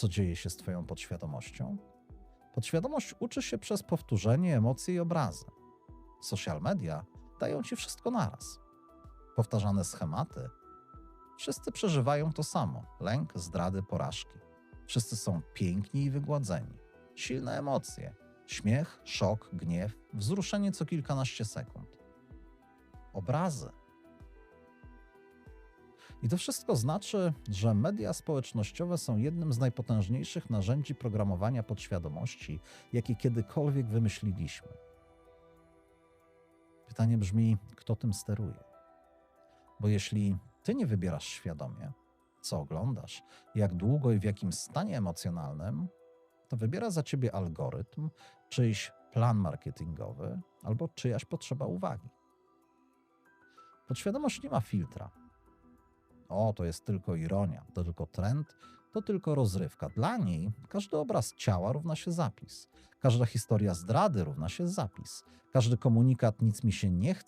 co dzieje się z Twoją podświadomością? Podświadomość uczy się przez powtórzenie emocji i obrazy. Social media dają Ci wszystko naraz. Powtarzane schematy. Wszyscy przeżywają to samo: lęk, zdrady, porażki. Wszyscy są piękni i wygładzeni. Silne emocje: śmiech, szok, gniew, wzruszenie co kilkanaście sekund. Obrazy. I to wszystko znaczy, że media społecznościowe są jednym z najpotężniejszych narzędzi programowania podświadomości, jakie kiedykolwiek wymyśliliśmy. Pytanie brzmi, kto tym steruje? Bo jeśli ty nie wybierasz świadomie, co oglądasz, jak długo i w jakim stanie emocjonalnym, to wybiera za ciebie algorytm, czyjś plan marketingowy albo czyjaś potrzeba uwagi. Podświadomość nie ma filtra. O, to jest tylko ironia, to tylko trend, to tylko rozrywka. Dla niej każdy obraz ciała równa się zapis. Każda historia zdrady równa się zapis. Każdy komunikat nic mi się nie chce